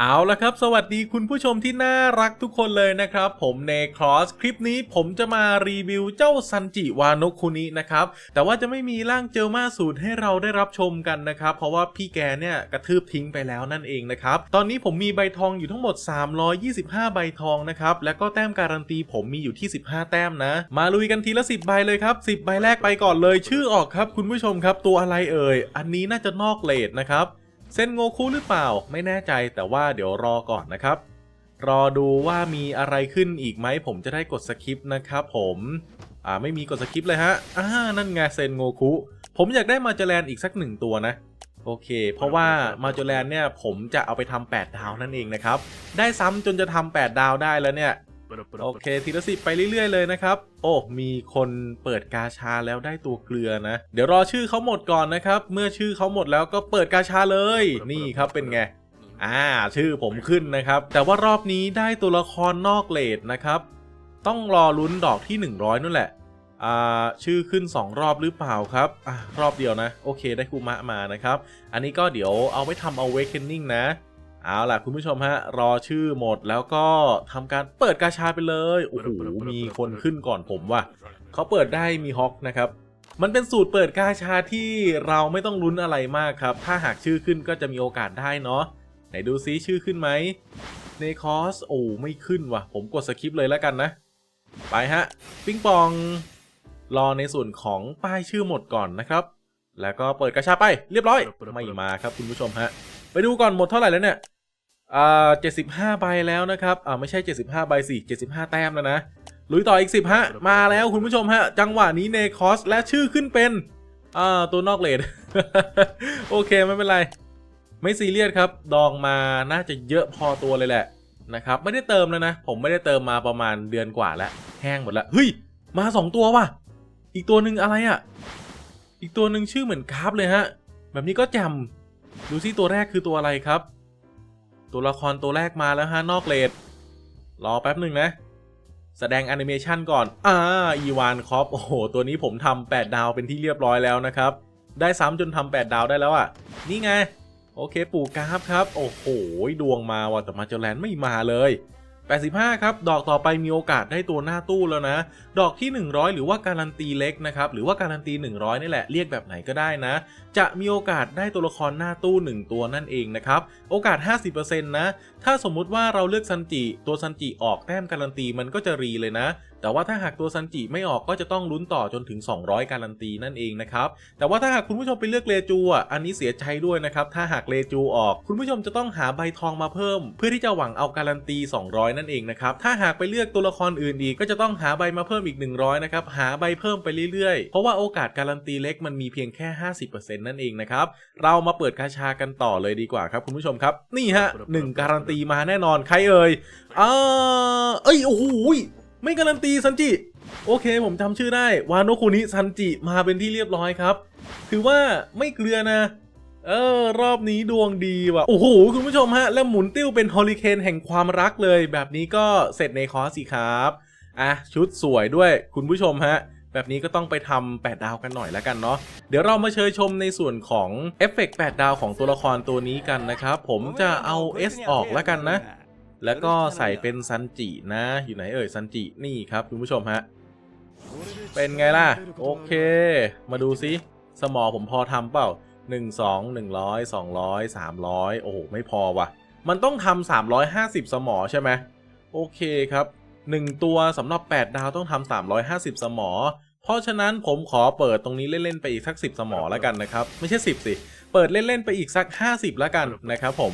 เอาละครับ สวัสดีคุณผู้ชมที่น่ารักทุกคนเลยนะครับ ผมเนครอสคลิปนี้ผมจะมารีวิวเจ้าซันจิวานกคุนินะครับ แต่ว่าจะไม่มีร่างเจลมาสูตรให้เราได้รับชมกันนะครับ เพราะว่าพี่แกเนี่ยกระทืบทิ้งไปแล้วนั่นเองนะครับ ตอนนี้ผมมีใบทองอยู่ทั้งหมด 325 ใบทองนะครับ แล้วก็แต้มการันตีผมมีอยู่ที่ 15 แต้มนะ มาลุยกันทีละ 10 ใบเลยครับ 10 ใบแรกไปก่อนเลย ชื่อออกครับคุณผู้ชมครับตัวอะไรเอ่ยอันนี้น่าจะนอกเลดนะครับ เซนโงคุหรือเปล่าไม่แน่ใจแต่ว่าเดี๋ยวรอก่อนนะครับ รอดูว่ามีอะไรขึ้นอีกไหมผมจะได้กดสคิปนะครับผมอ่าไม่มีกดสคิปเลยฮะอ่านั่นไงเซนโงคุผมอยากได้มาเจแลนอีกสักหนึ่งตัวนะโอเค เพราะว่ามาจแลนเนี่ยผมจะเอาไปทำ8ดาวนั่นเองนะครับ ได้ซ้ำจนจะทำ8ดาวได้แล้วเนี่ย โอเคทีละสิบไปเรื่อยๆเลยนะครับ โอ้มีคนเปิดกาชาแล้วได้ตัวเกลือนะ เดี๋ยวรอชื่อเขาหมดก่อนนะครับ เมื่อชื่อเขาหมดแล้วก็เปิดกาชาเลย นี่ครับเป็นไงอ่าชื่อผมขึ้นนะครับ แต่ว่ารอบนี้ได้ตัวละครนอกเลดนะครับ ต้องรอลุ้นดอกที่ 100นั่นแหละอ่าชื่อขึ้น 2 รอบหรือเปล่าครับอ่ารอบเดียวนะ โอเคได้คูมะมานะครับ อันนี้ก็เดี๋ยวเอาไว้ทำ awakening นะ เอาล่ะคุณผู้ชมฮะ รอชื่อหมดแล้วก็ทำการเปิดกาชาไปเลย โอ้โห มีคนขึ้นก่อนผมว่ะเขาเปิดได้มีฮอกนะครับ มันเป็นสูตรเปิดกาชาที่เราไม่ต้องลุ้นอะไรมากครับ ถ้าหากชื่อขึ้นก็จะมีโอกาสได้เนาะไหนดูซิชื่อขึ้นไหมเนคอสโอ้ไม่ขึ้นว่ะ ผมกดสคิปเลยแล้วกันนะ ไปฮะ ปิงปอง รอในส่วนของป้ายชื่อหมดก่อนนะครับ แล้วก็เปิดกาชาไป เรียบร้อย ไม่มาครับคุณผู้ชมฮะ ไปดูก่อนหมดเท่าไหร่แล้วเนี่ย อ่าเจ็ดสิบห้าใบแล้วนะครับอ่าไม่ใช่เจ็ดสิบห้าใบสิเจ็ดสิบห้าแต้มแล้วนะลุยต่ออีกสิบฮะมาแล้วคุณผู้ชมฮะ จังหวะนี้เนคอสและชื่อขึ้นเป็นอ่าตัวนอกเลดโอเคไม่เป็นไร ไม่ซีเรียสครับ ดองมาน่าจะเยอะพอตัวเลยแหละนะครับไม่ได้เติมแล้วนะ ผมไม่ได้เติมมาประมาณเดือนกว่าแล้วแห้งหมดแล้วเฮ้ยมาสองตัวว่ะ อีกตัวหนึ่งอะไรอะ่ะ อีกตัวหนึ่งชื่อเหมือนคราฟเลยฮะ แบบนี้ก็จำดูซิตัวแรกคือตัวอะไรครับ ตัวละครตัวแรกมาแล้วฮะนอกเลดรอแป๊บหนึ่งนะ แสดงแอนิเมชันก่อน อ่า อีวานคอปโอ้โห ตัวนี้ผมทำ8ดาวเป็นที่เรียบร้อยแล้วนะครับ ได้ซ้ำจนทำ8ดาวได้แล้วอะ นี่ไง โอเค ปู่กราฟครับ โอ้โห ดวงมาว่ะแต่มาเจอแลนด์ไม่มาเลย 85 ครับ ดอกต่อไปมีโอกาสได้ตัวหน้าตู้แล้วนะ ดอกที่ 100 หรือว่าการันตีเล็กนะครับ หรือว่าการันตี 100 นี่แหละ เรียกแบบไหนก็ได้นะ จะมีโอกาสได้ตัวละครหน้าตู้ 1 ตัวนั่นเองนะครับ โอกาส 50%นะ ถ้าสมมุติว่าเราเลือกซันจิ ตัวซันจิออกแต้มการันตีมันก็จะรีเลยนะ แต่ว่าถ้าหากตัวซันจิไม่ออกก็จะต้องลุ้นต่อจนถึง 200 การันตีนั่นเองนะครับ แต่ว่าถ้าหากคุณผู้ชมไปเลือกเลจูอะอันนี้เสียใจด้วยนะครับ ถ้าหากเลจูออก คุณผู้ชมจะต้องหาใบทองมาเพิ่ม เพื่อที่จะหวังเอาการันตี 200 นั่นเองนะครับ ถ้าหากไปเลือกตัวละครอื่นอีกก็จะต้องหาใบมาเพิ่มอีก 100 นะครับ หาใบเพิ่มไปเรื่อยๆ เพราะว่าโอกาสการันตีเล็กมันมีเพียงแค่ 50%นั่นเองนะครับ เรามาเปิดกาชากันต่อเลยดีกว่าครับคุณผู้ชมครับ นี่ฮะหนึ่งการันตีมาแน่นอนใครเอ่ยอ่าเอ้ยโอ้โห ไม่การันตีซันจิ โอเค ผมจำชื่อได้ วานโนคุนิซันจิมาเป็นที่เรียบร้อยครับ ถือว่าไม่เกลือนะ เออ รอบนี้ดวงดีว่ะ โอ้โห คุณผู้ชมฮะ แล้วหมุนติ้วเป็นฮอริเคนแห่งความรักเลย แบบนี้ก็เสร็จในคอร์สสิครับ อะ ชุดสวยด้วยคุณผู้ชมฮะแบบนี้ก็ต้องไปทำ8ดาวกันหน่อยแล้วกันเนาะ เดี๋ยวเรามาเชยชมในส่วนของเอฟเฟกต์8ดาวของตัวละครตัวนี้กันนะครับ ผมจะเอา S ออกแล้วกันนะ แล้วก็ใส่เป็นซันจินะ อยู่ไหนเอ่ยซันจินี่ครับคุณผู้ชมฮะ เป็นไงล่ะ โอเค มาดูซิ สมอผมพอทำเปล่า 1 2 100 200 300 โอ้โห ไม่พอว่ะ มันต้องทำ350 สมอใช่ไหมโอเคครับ 1 ตัวสำหรับ 8 ดาวต้องทำ350 สมอ เพราะฉะนั้นผมขอเปิดตรงนี้เล่น ๆ ไปอีกสัก 10 สมอแล้วกันนะครับ ไม่ใช่ 10 สิ เปิดเล่น ๆ ไปอีกสัก 50 แล้วกันนะครับผม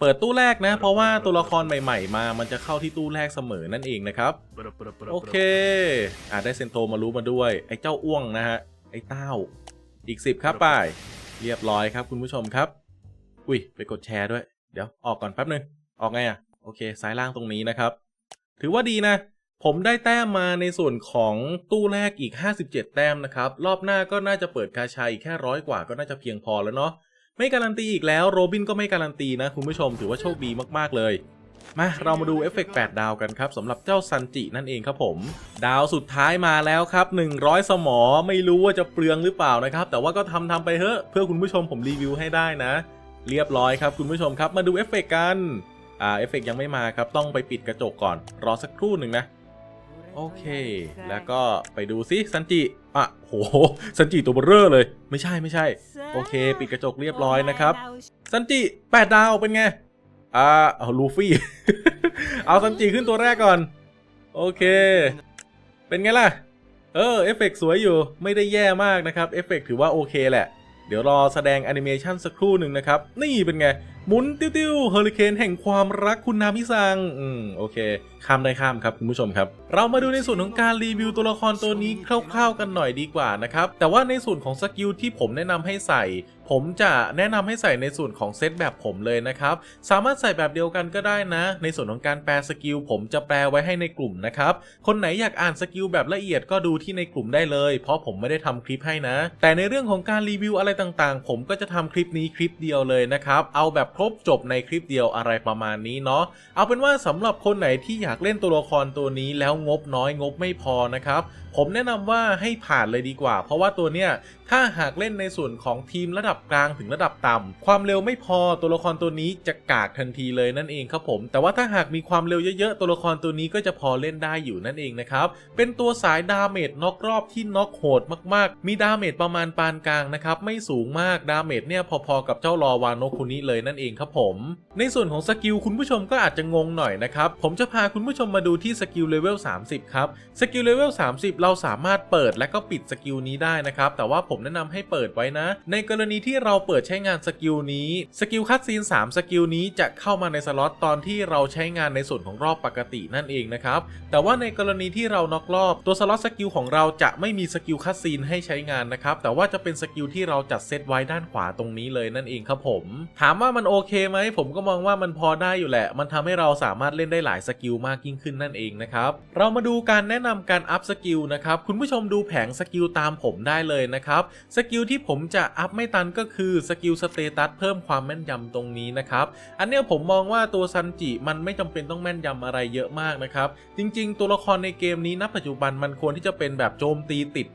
เปิดตู้แรกนะ เพราะว่าตัวละครใหม่ ๆ มา มันจะเข้าที่ตู้แรกเสมอนั่นเองนะครับ โอเคอ่าได้เซนโตมารู้มาด้วย ไอ้เจ้าอ้วงนะฮะ ไอ้เต้า อีกสิบครับไป้ายเรียบร้อยครับคุณผู้ชมครับ อุ้ยไปกดแชร์ด้วย เดี๋ยวออกก่อนแป๊บนึง ออกไงอะ โอเคซ้ายล่างตรงนี้นะครับ ถือว่าดีนะ ผมได้แต้มมาในส่วนของตู้แรกอีก 57 แต้มนะครับ รอบหน้าก็น่าจะเปิดกาชาอีกแค่ร้อยกว่าก็น่าจะเพียงพอแล้วเนาะ ไม่การันตีอีกแล้วโรบินก็ไม่การันตีนะคุณผู้ชมถือว่าโชคดีมากๆเลยมาเรามาดูเอฟเฟกต์8ดาวกันครับสำหรับเจ้าซันจินั่นเองครับผม ดาวสุดท้ายมาแล้วครับ 100 สมอไม่รู้ว่าจะเปลืองหรือเปล่านะครับ แต่ว่าก็ทำทำไปเถอะเพื่อคุณผู้ชมผมรีวิวให้ได้นะ เรียบร้อยครับคุณผู้ชมครับมาดูเอฟเฟกต์กัน อ่าเอฟเฟกต์ยังไม่มาครับ ต้องไปปิดกระจกก่อน รอสักครู่หนึ่งนะ โอเค แล้วก็ไปดูซิซันจิอะโหซันจิตัวเบอร์เร่อเลย ไม่ใช่ไม่ใช่ โอเค ปิดกระจกเรียบร้อยนะครับ ซันจิแปดดาวเป็นไง อ่า เอาลูฟี่ เอาซันจิขึ้นตัวแรกก่อน โอเค เป็นไงล่ะ เออ เอฟเฟกต์สวยอยู่ ไม่ได้แย่มากนะครับ เอฟเฟกต์ถือว่าโอเคแหละ เดี๋ยวรอแสดงแอนิเมชันสักครู่หนึ่งนะครับ นี่เป็นไงหมุนติ้วๆเฮอริเคนแห่งความรักคุณนามิซัง อืม โอเค ข้ามได้ข้ามครับ คุณผู้ชมครับ เรามาดูในส่วนของการรีวิวตัวละครตัวนี้คร่าว ๆ กันหน่อยดีกว่านะครับ แต่ว่าในส่วนของสกิลที่ผมแนะนำให้ใส่ ผมจะแนะนำให้ใส่ในส่วนของเซตแบบผมเลยนะครับ สามารถใส่แบบเดียวกันก็ได้นะ ในส่วนของการแปลสกิลผมจะแปลไว้ให้ในกลุ่มนะครับ คนไหนอยากอ่านสกิลแบบละเอียดก็ดูที่ในกลุ่มได้เลย เพราะผมไม่ได้ทำคลิปให้นะ แต่ในเรื่องของการรีวิวอะไรต่างๆ ผมก็จะทำคลิปนี้คลิปเดียวเลยนะครับ เอาแบบครบจบในคลิปเดียวอะไรประมาณนี้เนาะเอาเป็นว่าสำหรับคนไหนที่อยากเล่นตัวละครตัวนี้แล้วงบน้อยงบไม่พอนะครับผมแนะนำว่าให้ผ่านเลยดีกว่า เพราะว่าตัวเนี้ยถ้าหากเล่นในส่วนของทีมระดับกลางถึงระดับต่ำความเร็วไม่พอตัวละครตัวนี้จะกากทันทีเลยนั่นเองครับผม แต่ว่าถ้าหากมีความเร็วเยอะๆตัวละครตัวนี้ก็จะพอเล่นได้อยู่นั่นเองนะครับเป็นตัวสายดาเมจน็อกรอบที่น็อกโหดมากๆ มีดาเมจประมาณปานกลางนะครับไม่สูงมากดาเมจเนี่ยพอๆกับเจ้ารอวานโนคุนิเลยนั่นเองครับผม ในส่วนของสกิลคุณผู้ชมก็อาจจะงงหน่อยนะครับ ผมจะพาคุณผู้ชมมาดูที่สกิลเลเวล30 ครับ สกิลเลเวล30 เราสามารถเปิดและก็ปิดสกิลนี้ได้นะครับ แต่ว่าผมแนะนำให้เปิดไว้นะ ในกรณีที่เราเปิดใช้งานสกิลนี้ สกิลคัตซีน3สกิลนี้จะเข้ามาในสล็อตตอนที่เราใช้งานในส่วนของรอบปกตินั่นเองนะครับ แต่ว่าในกรณีที่เราน็อกรอบตัวสล็อตสกิลของเราจะไม่มีสกิลคัตซีนให้ใช้งานนะครับ แต่ว่าจะเป็นสกิลที่เราจัดเซตไว้ด้านขวาตรงนี้เลยนั่นเองครับผม ถามว่ามันโอเคไหมผมก็มองว่ามันพอได้อยู่แหละ มันทำให้เราสามารถเล่นได้หลายสกิลมากยิ่งขึ้นนั่นเองนะครับเรามาดูการแนะนำการอัพสกิลนะครับคุณผู้ชมดูแผงสกิลตามผมได้เลยนะครับสกิลที่ผมจะอัพไม่ตันก็คือสกิลสเตตัสเพิ่มความแม่นยำตรงนี้นะครับอันเนี้ยผมมองว่าตัวซันจิมันไม่จำเป็นต้องแม่นยำอะไรเยอะมากนะครับจริง ๆ ตัวละครในเกมนี้ณปัจจุบันมันควรที่จะเป็นแบบโจมตีติด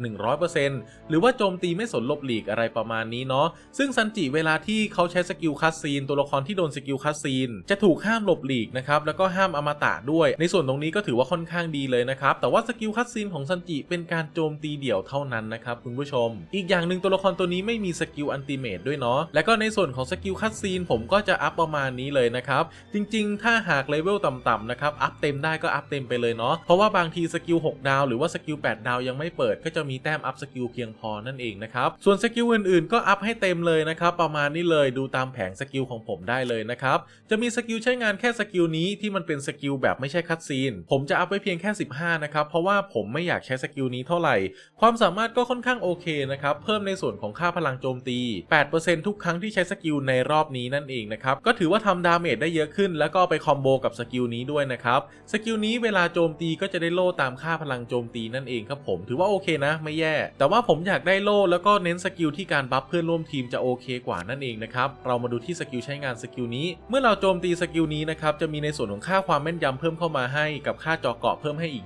100%หรือว่าโจมตีไม่สนลบหลีกอะไรประมาณนี้เนาะซึ่งซันจิเวลาที่เขาใช้สกิลคัสซีนตัวละครที่โดนสกิลคัสซีน จะถูกห้ามหลบหลีกนะครับแล้วก็ห้ามอมตะด้วย ในส่วนตรงนี้ก็ถือว่าค่อนข้างดีเลยนะครับแต่ว่าสกิลคัสซีนของซันจิเป็นการโจมตีเดี่ยวเท่านั้นนะครับคุณผู้ชม อีกอย่างหนึ่งตัวละครตัวนี้ไม่มีสกิลอันติเมตด้วยเนาะแล้วก็ในส่วนของสกิลคัสซีนผมก็จะอัพประมาณนี้เลยนะครับจริงๆ ถ้าหากเลเวลต่ำๆนะครับอัพเต็มได้ก็อัพเต็มไปเลยเนาะเพราะว่าบางทีสกิล6ดาวหรือว่าสกิล8ดาวยังไม่เปิดก็จะมีแต้มอัพสกิลเพียงพอนั่นเองนะครับส่วนสกิลอื่นๆ ก็อัพให้เต็มเลยนะครับประมาณนี้เลยดูตามแผงสกิลของผมได้เลยนะครับ จะมีสกิลใช้งานแค่สกิลนี้ที่มันเป็นสกิลแบบไม่ใช่คัตซีน ผมจะอัพไว้เพียงแค่ 15 นะครับ เพราะว่าผมไม่อยากใช้สกิลนี้เท่าไหร่ ความสามารถก็ค่อนข้างโอเคนะครับ เพิ่มในส่วนของค่าพลังโจมตี 8%ทุกครั้งที่ใช้สกิลในรอบนี้นั่นเองนะครับ ก็ถือว่าทำดาเมจได้เยอะขึ้น แล้วก็ไปคอมโบกับสกิลนี้ด้วยนะครับ สกิลนี้เวลาโจมตีก็จะได้โล่ตามค่าพลังโจมตีนั่นเองครับผมถือว่าโอเคนะ ไม่แย่ แต่ว่าผมอยากได้โล่แล้วก็เน้นสกิลที่การบัฟเพื่อนร่วมทีมจะโอเคกว่านั่นเองนะครับเรามาดูที่สกิลใช้งานสกิลนี้ เมื่อเราโจมตีสกิลนี้นะครับจะมีในส่วนของค่าความแม่นยำเพิ่มเข้ามาให้กับค่าจอเกาะเพิ่มให้อีก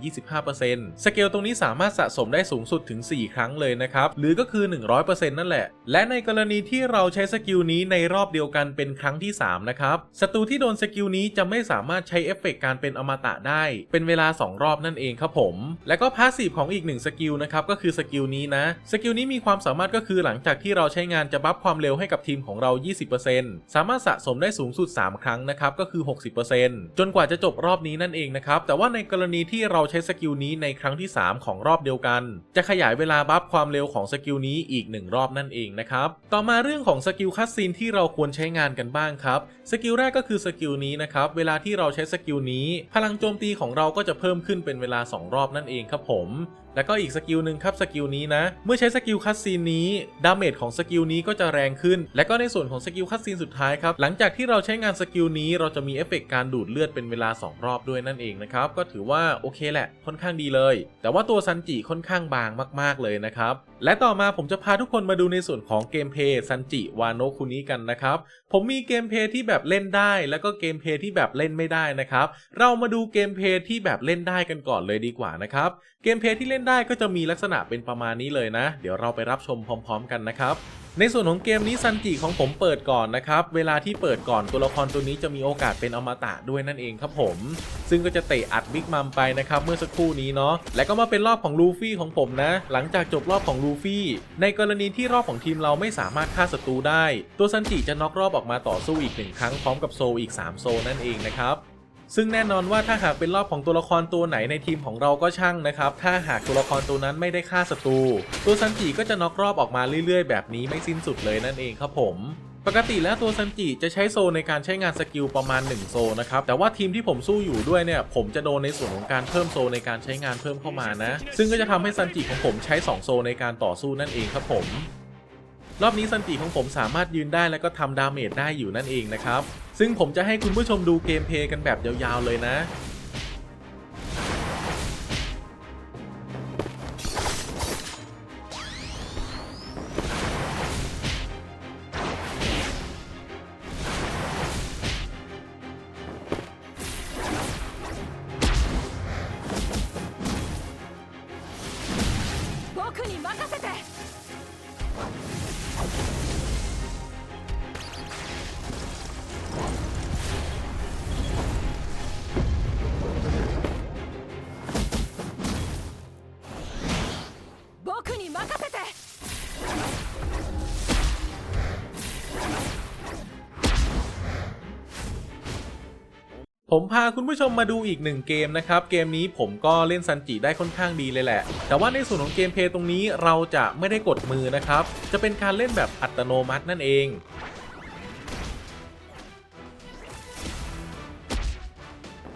25%สเกลตรงนี้สามารถสะสมได้สูงสุดถึง 4 ครั้งเลยนะครับ หรือก็คือ 100%นั่นแหละ และในกรณีที่เราใช้สกิลนี้ในรอบเดียวกันเป็นครั้งที่ 3 นะครับ ศัตรูที่โดนสกิลนี้จะไม่สามารถใช้เอฟเฟกต์การเป็นอมตะได้ เป็นเวลา 2 รอบนั่นเองครับผม และก็พาสซีฟของอีกหนึ่งสกิลนะครับก็คือสกิลนี้นะ สกิลนี้มีความสามารถก็คือหลังจากที่เราใช้งานจะบัฟความเร็วให้กับทีมของเรา 20%สามารถสะสมได้สูงสุด 3 ครั้งนะครับก็คือ 60%จนกว่าจะจบรอบนี้นั่นเองนะครับแต่ว่าในกรณีที่เราใช้สกิลนี้ในครั้งที่ 3 ของรอบเดียวกัน จะขยายเวลาบัฟความเร็วของสกิลนี้อีก 1 รอบนั่นเองนะครับต่อมาเรื่องของสกิลคัสซีนที่เราควรใช้งานกันบ้างครับสกิลแรกก็คือสกิลนี้นะครับเวลาที่เราใช้สกิลนี้ พลังโจมตีของเราก็จะเพิ่มขึ้นเป็นเวลา 2 รอบนั่นเองครับผมแล้วก็อีกสกิลหนึ่งครับสกิลนี้นะ เมื่อใช้สกิลคัตซีนนี้ดาเมจของสกิลนี้ก็จะแรงขึ้น และก็ในส่วนของสกิลคัตซีนสุดท้ายครับหลังจากที่เราใช้งานสกิลนี้เราจะมีเอฟเฟกต์การดูดเลือดเป็นเวลา 2 รอบด้วยนั่นเองนะครับก็ถือว่าโอเคแหละค่อนข้างดีเลย แต่ว่าตัวซันจิค่อนข้างบางมาก ๆเลยนะครับและต่อมาผมจะพาทุกคนมาดูในส่วนของเกมเพย์ซันจิวานโนคุนิกันนะครับผมมีเกมเพย์ที่แบบเล่นได้แล้วก็เกมเพย์ที่แบบเล่นไม่ได้นะครับเรามาดูเกมเพย์ที่แบบเล่นได้กันก่อนเลยดีกว่านะครับเกมเพย์ที่เล่นล่นได้ก็จะมีลักษณะเป็นประมาณนี้เลยนะ เดี๋ยวเราไปรับชมพร้อม ๆ กันนะครับในส่วนของเกมนี้ซันจิของผมเปิดก่อนนะครับ เวลาที่เปิดก่อนตัวละครตัวนี้จะมีโอกาสเป็นอมตะด้วยนั่นเองครับผม ซึ่งก็จะเตะอัดบิ๊กมัมไปนะครับเมื่อสักครู่นี้เนาะ และก็มาเป็นรอบของลูฟี่ของผมนะ หลังจากจบรอบของลูฟี่ ในกรณีที่รอบของทีมเราไม่สามารถฆ่าศัตรูได้ ตัวซันจิจะน็อกรอบออกมาต่อสู้อีกหนึ่งครั้งพร้อมกับโซอีก 3 โซนั่นเองนะครับ ซึ่งแน่นอนว่าถ้าหากเป็นรอบของตัวละครตัวไหนในทีมของเราก็ช่างนะครับ ถ้าหากตัวละครตัวนั้นไม่ได้ฆ่าศัตรู ตัวซันจิก็จะน็อกรอบออกมาเรื่อยๆ แบบนี้ไม่สิ้นสุดเลยนั่นเองครับผมปกติแล้วตัวซันจิจะใช้โซในการใช้งานสกิลประมาณ 1 โซนะครับ แต่ว่าทีมที่ผมสู้อยู่ด้วยเนี่ย ผมจะโดนในส่วนของการเพิ่มโซในการใช้งานเพิ่มเข้ามานะ ซึ่งก็จะทำให้ซันจิของผมใช้ 2 โซในการต่อสู้นั่นเองครับผม รอบนี้สันติของผมสามารถยืนได้แล้วก็ทำดาเมจได้อยู่นั่นเองนะครับ ซึ่งผมจะให้คุณผู้ชมดูเกมเพลย์กันแบบยาวๆเลยนะ ผมพาคุณผู้ชมมาดูอีกหนึ่งเกมนะครับ เกมนี้ผมก็เล่นซันจิได้ค่อนข้างดีเลยแหละ แต่ว่าในส่วนของเกมเพย์ตรงนี้เราจะไม่ได้กดมือนะครับ จะเป็นการเล่นแบบอัตโนมัตินั่นเอง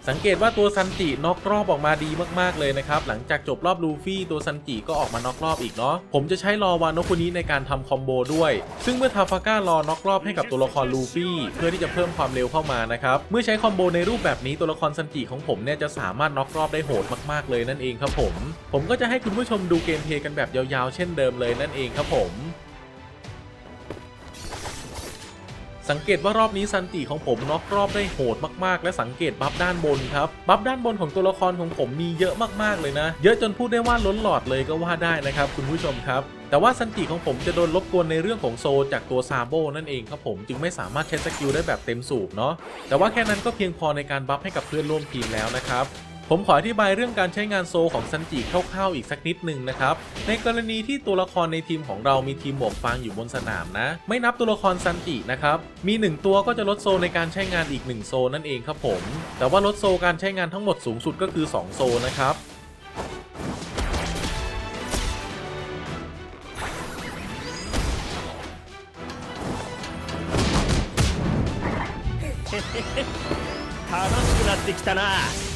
สังเกตว่าตัวซันจิน็อกรอบออกมาดีมากๆเลยนะครับ หลังจากจบรอบลูฟี่ตัวซันจิก็ออกมาน็อกรอบอีกเนาะผมจะใช้รอวานโนคุนี้ในการทำคอมโบด้วย ซึ่งเมื่อทาฟาก้ารอน็อกรอบให้กับตัวละครลูฟี่เพื่อที่จะเพิ่มความเร็วเข้ามานะครับเมื่อใช้คอมโบในรูปแบบนี้ตัวละครซันจิของผมเนี่ยจะสามารถน็อกรอบได้โหดมากๆเลยนั่นเองครับผม ผมก็จะให้คุณผู้ชมดูเกมเพลย์กันแบบยาวๆ เช่นเดิมเลยนั่นเองครับผม สังเกตว่ารอบนี้ซันจิของผมน็อกรอบได้โหดมากๆ และสังเกตบัฟด้านบนครับ บัฟด้านบนของตัวละครของผมมีเยอะมากๆเลยนะ เยอะจนพูดได้ว่าล้นหลอดเลยก็ว่าได้นะครับคุณผู้ชมครับแต่ว่าซันจิของผมจะโดนรบกวนในเรื่องของโซจากตัวซาโบนั่นเองครับผมจึงไม่สามารถใช้สกิลได้แบบเต็มสูบเนาะแต่ว่าแค่นั้นก็เพียงพอในการบัฟให้กับเพื่อนร่วมทีมแล้วนะครับ ผมขออธิบายเรื่องการใช้งานโซของซันจิคร่าวๆอีกสักนิดหนึ่งนะครับ ในกรณีที่ตัวละครในทีมของเรามีทีมหมวกฟางอยู่บนสนามนะ ไม่นับตัวละครซันจินะครับ มี 1 ตัวก็จะลดโซในการใช้งานอีก 1 โซนั่นเองครับผม แต่ว่าลดโซการใช้งานทั้งหมดสูงสุดก็คือ 2 โซนะครับ 楽しくなってきたな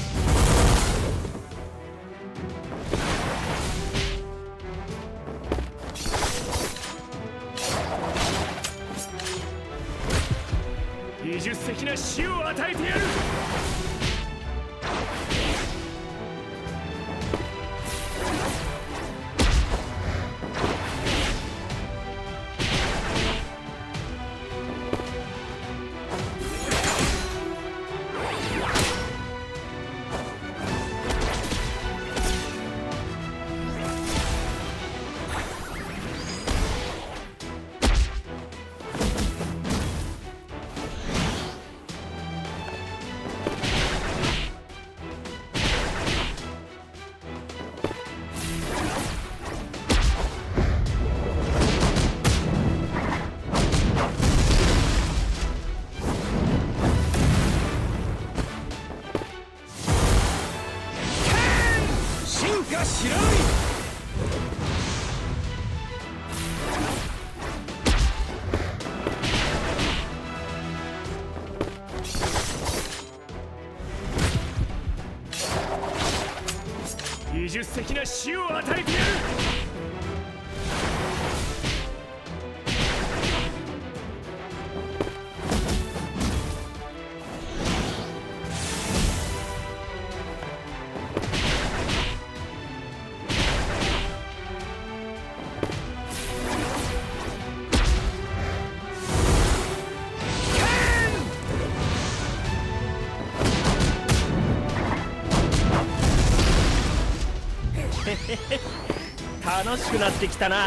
死を与えてやる。的な死を与えてしくなってきたな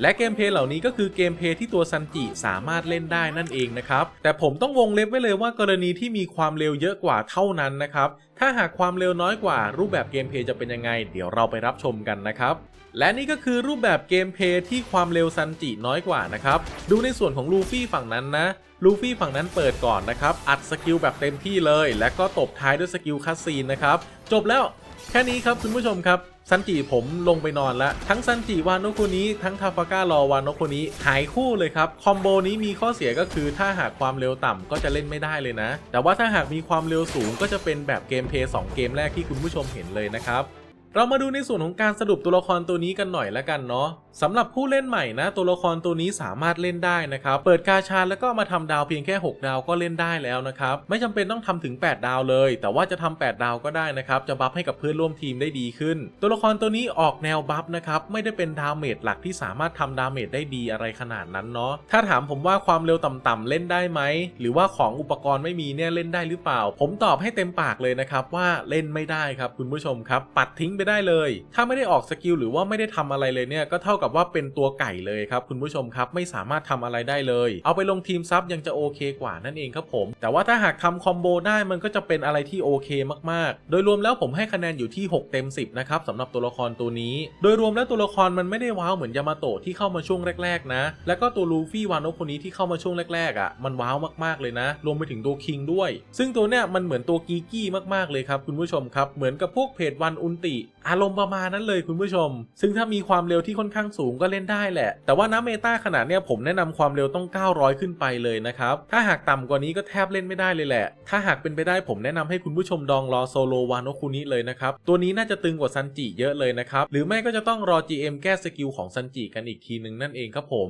และเกมเพลย์เหล่านี้ก็คือเกมเพลย์ที่ตัวซันจิสามารถเล่นได้นั่นเองนะครับ แต่ผมต้องวงเล็บไว้เลยว่ากรณีที่มีความเร็วเยอะกว่าเท่านั้นนะครับ ถ้าหากความเร็วน้อยกว่า รูปแบบเกมเพลย์จะเป็นยังไง เดี๋ยวเราไปรับชมกันนะครับ และนี่ก็คือรูปแบบเกมเพลย์ที่ความเร็วซันจิน้อยกว่านะครับ ดูในส่วนของลูฟี่ฝั่งนั้นนะ ลูฟี่ฝั่งนั้นเปิดก่อนนะครับ อัดสกิลแบบเต็มที่เลย และก็ตบท้ายด้วยสกิลคัสซีนนะครับ จบแล้วแค่นี้ครับคุณผู้ชมครับ ซันจิผมลงไปนอนแล้วทั้งซันจิวานโนคุนี้ทั้งทาฟาก้ารอวานโนคุนี้หายคู่เลยครับ คอมโบนี้มีข้อเสียก็คือถ้าหากความเร็วต่ำก็จะเล่นไม่ได้เลยนะ แต่ว่าถ้าหากมีความเร็วสูงก็จะเป็นแบบเกมเพลย์2เกมแรกที่คุณผู้ชมเห็นเลยนะครับ เรามาดูในส่วนของการสรุปตัวละครตัวนี้กันหน่อยละกันเนาะสำหรับผู้เล่นใหม่นะ ตัวละครตัวนี้สามารถเล่นได้นะครับ เปิดกาชาแล้วก็มาทำดาวเพียงแค่ 6 ดาวก็เล่นได้แล้วนะครับ ไม่จำเป็นต้องทำถึง 8 ดาวเลย แต่ว่าจะทำ8ดาวก็ได้นะครับ จะบัฟให้กับเพื่อนร่วมทีมได้ดีขึ้น ตัวละครตัวนี้ออกแนวบัฟนะครับ ไม่ได้เป็นดาเมจหลักที่สามารถทำดาเมจได้ดีอะไรขนาดนั้นเนาะ ถ้าถามผมว่าความเร็วต่ำๆเล่นได้ไหม หรือว่าของอุปกรณ์ไม่มีเนี่ยเล่นได้หรือเปล่า ผมตอบให้เต็มปากเลยนะครับว่าเล่นไม่ได้ครับคุณผู้ชมครับ ปัดทิ้งไปได้เลย ถ้าไม่ได้ออกสกิลหรือว่าไม่ได้ทำอะไรเลยเนี่ยก็เท่ากับว่าเป็นตัวไก่เลยครับคุณผู้ชมครับไม่สามารถทำอะไรได้เลย เอาไปลงทีมซับยังจะโอเคกว่านั่นเองครับผม แต่ว่าถ้าหากทำคอมโบได้มันก็จะเป็นอะไรที่โอเคมากๆ โดยรวมแล้วผมให้คะแนนอยู่ที่ 6 เต็ม 10 นะครับสำหรับตัวละครตัวนี้ โดยรวมแล้วตัวละครมันไม่ได้ว้าวเหมือนยามาโตะที่เข้ามาช่วงแรก ๆ นะ แล้วก็ตัวลูฟี่วานโนคนนี้ที่เข้ามาช่วงแรกๆอะมันว้าวมากๆเลยนะ รวมไปถึงตัวคิงด้วย ซึ่งตัวเนี้ยมันเหมือนตัวกีกี้มากๆเลยครับคุณผู้ชมครับเหมือนกับพวกเพจวันอุนติอารมณ์ประมาณนั้นเลยคุณผู้ชม ซึ่งถ้ามีความเร็วที่ค่อนข้างสูงก็เล่นได้แหละ แต่ว่าน้ำเมตาขนาดเนี้ยผมแนะนำความเร็วต้อง 900 ขึ้นไปเลยนะครับ ถ้าหากต่ำกว่านี้ก็แทบเล่นไม่ได้เลยแหละ ถ้าหากเป็นไปได้ผมแนะนำให้คุณผู้ชมดองรอโซโลวานโนคุนิเลยนะครับ ตัวนี้น่าจะตึงกว่าซันจิเยอะเลยนะครับ หรือไม่ก็จะต้องรอ GM แก้สกิลของซันจิกันอีกทีหนึ่งนั่นเองครับผม